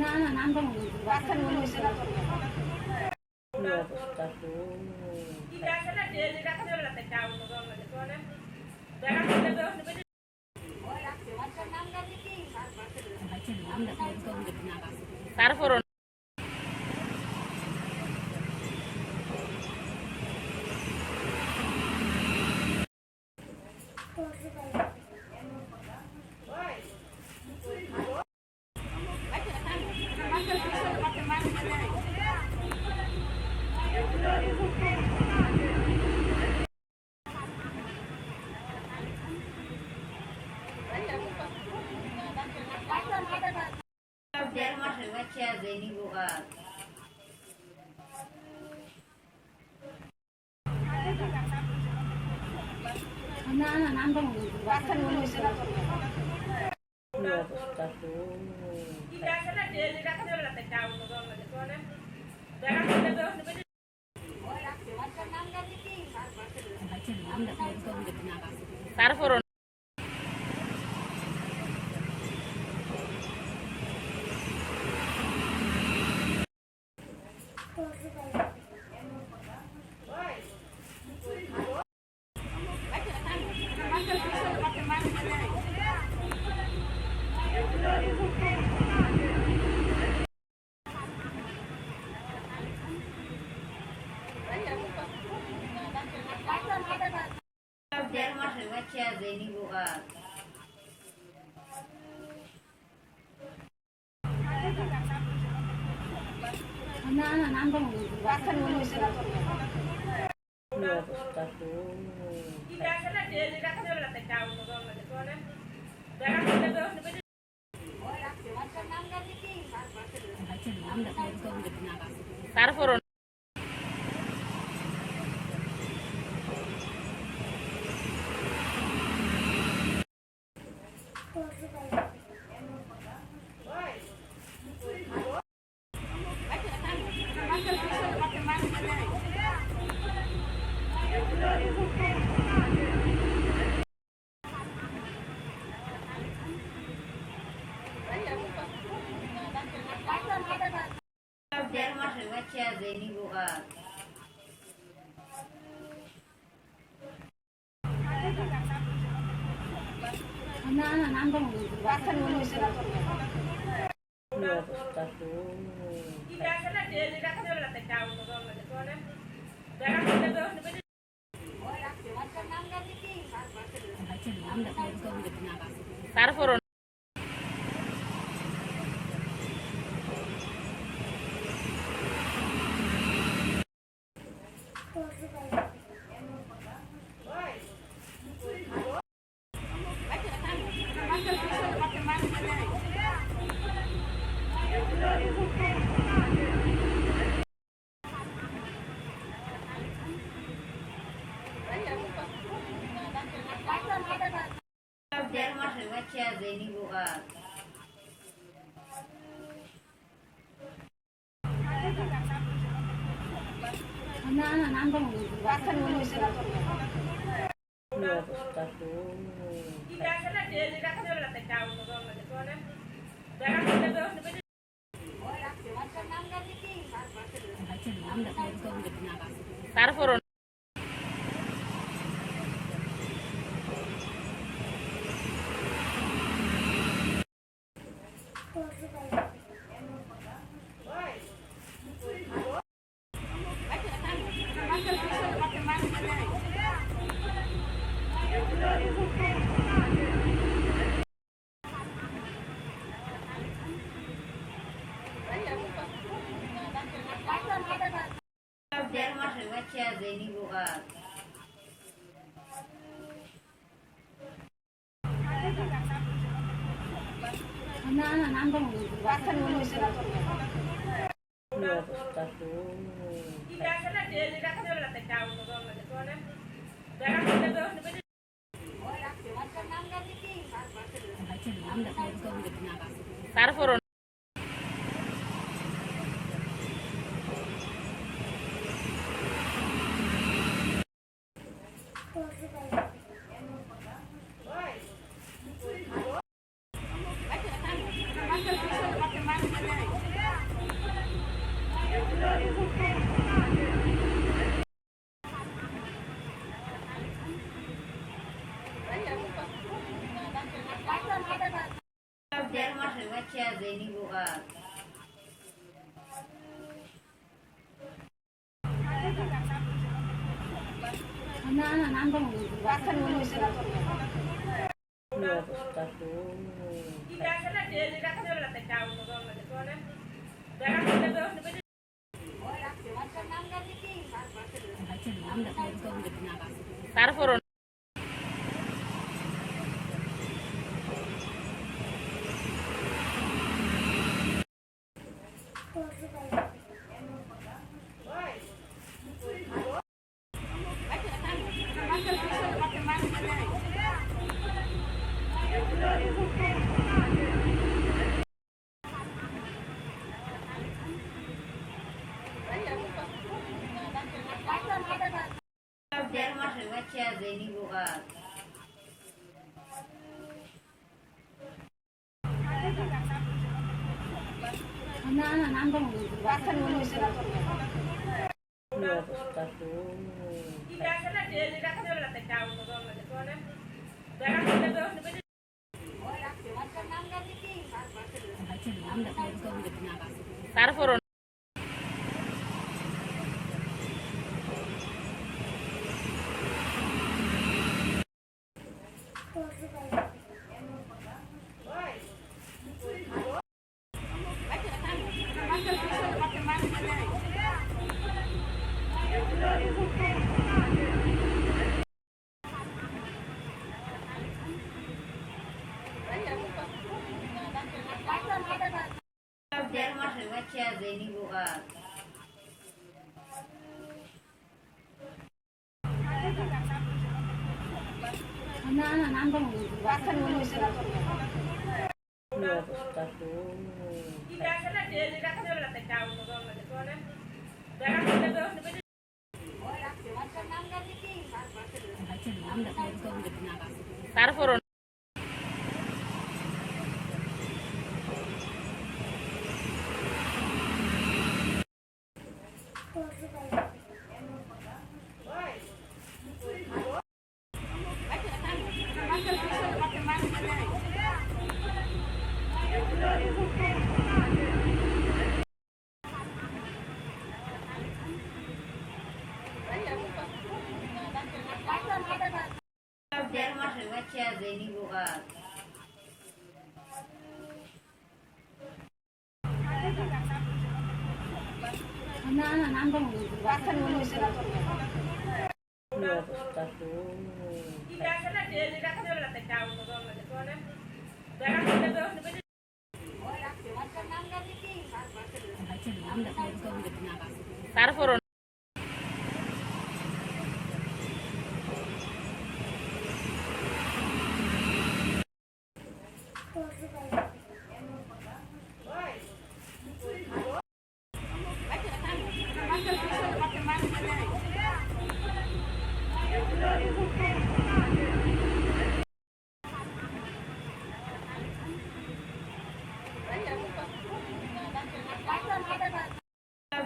না না নামটা হচ্ছে বাচ্চা হচ্ছে না তো। কি অবস্থা তো বাচ্চার নামটা তো এরকম দেখি না বাচ্চা। তারপর না না নামটা অবস্থা তো নামটা তো এরকম দেখি না বাচ্চা। তারপর দেড় মাসের বাচ্চা যায়নি না না নামটা মনে হচ্ছে মনে হচ্ছে না তো। কি না বাচ্চা যায়নি বোকার না না নামটা মনে হচ্ছে বাচ্চা মনে হচ্ছে না তো। কি অবস্থা তো বাচ্চার নামটা তো এরকম দেখি না বাচ্চা। তারপর দেড় মাসের বাচ্চা যায়নি বোকার না না নামটা মনে হচ্ছে বাচ্চা মনে হচ্ছে না তো। কি অবস্থা তো বাচ্চার নামটা তো এরকম দেখি না বাচ্চা। তারপর দেড় মাসের বাচ্চা যায়নি বোকার না না নামটা মনে হচ্ছে বাচ্চা মনে হচ্ছে না তো। কি অবস্থা তো বাচ্চার নামটা তো এরকম দেখি না বাচ্চা। তারপর বাচ্চা দেনি বোকা না না নামটা মনে বাচ্চা মনে হয়েছে না তোর কি অবস্থা তো তারপর দেড় মাসের বাচ্চা দেনি বোকা না না নামটা মনে বাচ্চা মনে হয়েছে না তোর কি অবস্থা তো তারপর দেড় মাসের বাচ্চা দেনি বোকা না না নামটা মনে বাচ্চা মনে হয়েছে না তোর কি অবস্থা তো তারপর দেড় মাসের বাচ্চা দেনি বোকা না না নামটা মনে বাচ্চা মনে হয়েছে না তোর কি অবস্থা তো তারপর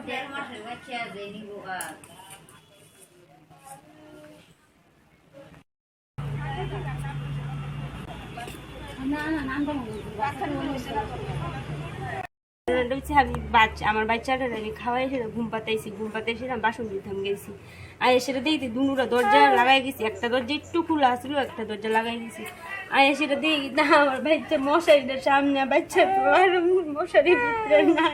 দেড় মাসের বাচ্চা দেনি বোকা না না নামটা মনে বাচ্চা মনে হয়েছে না তোর এটা হচ্ছে আমি বাচ্চা আমার বাচ্চাটা আমি খাওয়াই সেটা ঘুম পাতাইছি ঘুম পাতাইছি আমি বাসন দিতাম গেছি। আর সেটা দেখি দুনুরা দরজা লাগাই গেছি একটা দরজা একটু খোলা আসলো একটা দরজা লাগাই দিছি। আর সেটা দেখি না আমার বাচ্চা মশারিটার সামনে বাচ্চা মশারির ভিতরে না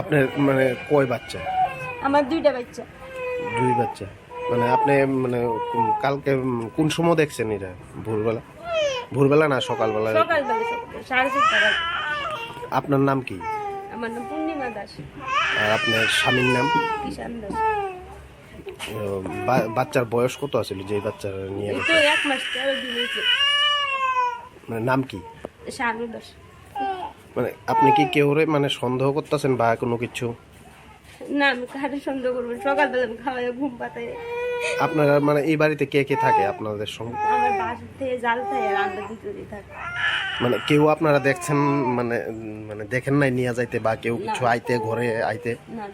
আপনার মানে কয় বাচ্চা? আমার দুইটা বাচ্চা। দুই বাচ্চা। মানে আপনি মানে কালকে কোন সময় দেখছেন এটা? ভোরবেলা? ভোরবেলা না সকালবেলা? সকালবেলা সাড়ে সাতটা। আপনার নাম কি? আমার নাম পূর্ণিমা দাস। আর আপনার স্বামীর নাম? কিষান দাস। বাচ্চার বয়স কত আছিল যে বাচ্চা নিয়ে তো এক মাস তেরো দিন হয়েছে। মানে নাম কি? শানু দাস। মানে আপনি কি কেউ রে মানে সন্দেহ করতেছেন বা কোনো কিছু? না আমি কারে সন্দেহ করব সকালবেলা আমি খাওয়াই ঘুম পাতাই আপনারা মানে এই বাড়িতে কে কে থাকে আপনাদের সঙ্গে? আমার জাল থাকে। মানে কেউ আপনারা দেখছেন মানে মানে দেখেন নাই নিয়ে যাইতে বা কেউ কিছু আইতে ঘরে আইতে? না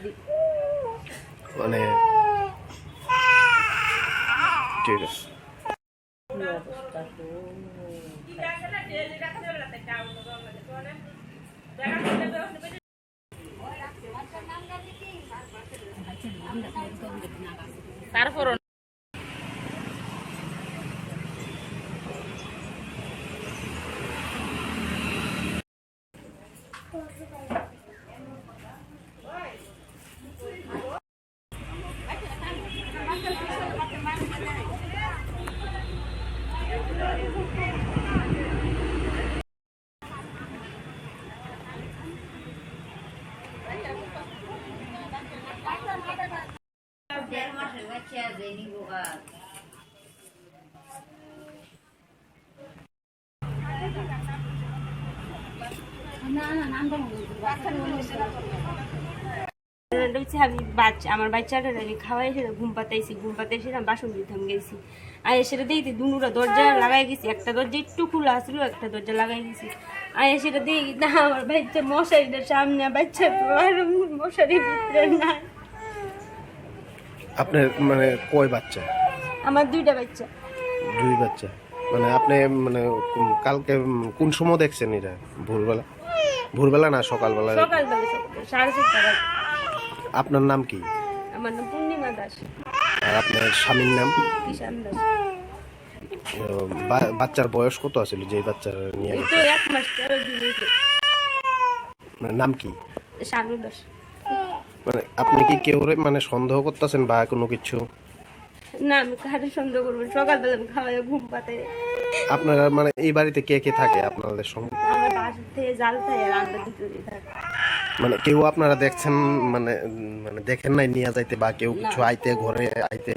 মানে ঠিক আছে। কি অবস্থা তো তারপরও দেড় মাসের বাচ্চা দেয়নি বোকা না না নামটা মনে হচ্ছে বাচ্চা মনে হচ্ছে এটা হচ্ছে আমার বাচ্চাটা আমি খাওয়াই এসে ঘুম পাতাইছি, ঘুম পাতে এসে বাসন দিতাম গেছি। আর সেটা দেখি দুনুরা দরজা লাগাই গেছি, একটা দরজা একটু খোলা আসলো একটা দরজা লাগাই গেছি। আর সেটা দেখি না, আমার বাচ্চা মশারিটা সামনে, বাচ্চা মশারি না আপনার মানে কয় বাচ্চা? আমার দুইটা বাচ্চা। দুই বাচ্চা। মানে আপনি মানে কালকে কোন সময় দেখছেন এটা? ভোরবেলা? ভোরবেলা না সকালবেলা। আপনার নাম কি? আমার নাম পূর্ণিমা দাস। আর আপনার স্বামীর নাম? কিষান দাস। বাচ্চার বয়স কত আছিল যে বাচ্চার নিয়ে এক মাস মানে নাম কি? শানু দাস। মানে আপনি কি কেউ মানে সন্দেহ করতেছেন বা কোনো কিছু? না আমি কারে সন্দেহ করব সকালবেলা আমি খাওয়াই ঘুম পাতে আপনারা মানে এই বাড়িতে কে কে থাকে আপনাদের সঙ্গে? আমার বাসা থেকে জাল থাকে আর আমরা থাকে। মানে কেউ আপনারা দেখছেন মানে মানে দেখেন নাই নিয়ে যাইতে বা কেউ কিছু আইতে ঘরে আইতে?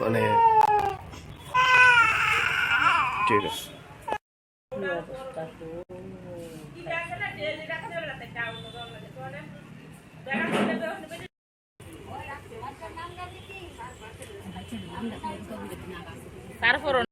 মানে ঠিক আছে। কি অবস্থা তো তারপরও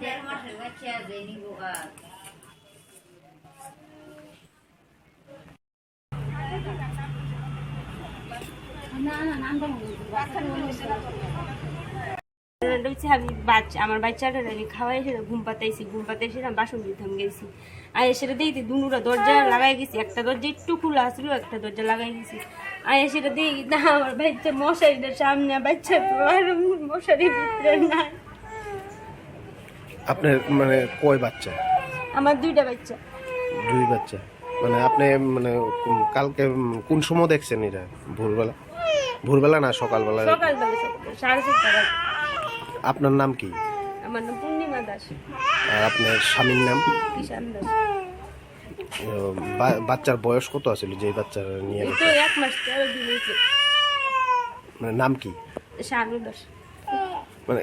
দেড় মাসের বাচ্চা দেয়নি বোকা না না নামটা মনে হচ্ছে বাচ্চা আমি আমার বাচ্চাটা আমি খাওয়াই এসে ঘুম পাতাইছি ঘুম পাতে এসে বাসন দিতাম গেছি। আর সেটা দেখি দুনুরা দরজা লাগাই গেছি একটা দরজা একটু খোলা আসলো একটা দরজা লাগাই গেছি আর সেটা দেখি না আমার বাচ্চা মশারিটা সামনে বাচ্চা ভিতরে না আপনার মানে কয় বাচ্চা? আমার দুইটা বাচ্চা। দুই বাচ্চা। মানে আপনি মানে কালকে কোন সময় দেখছেন এটা? ভোরবেলা? ভোরবেলা না সকালবেলা? সকালবেলা সাড়ে চারটা আপনার নাম কি? আমার নাম পূর্ণিমা দাস। আর আপনার স্বামীর নাম? কিষান দাস। বাচ্চার বয়স কত আছিল যে বাচ্চার নিয়ে তো এক মাস মানে নাম কি? শানু দাস। মানে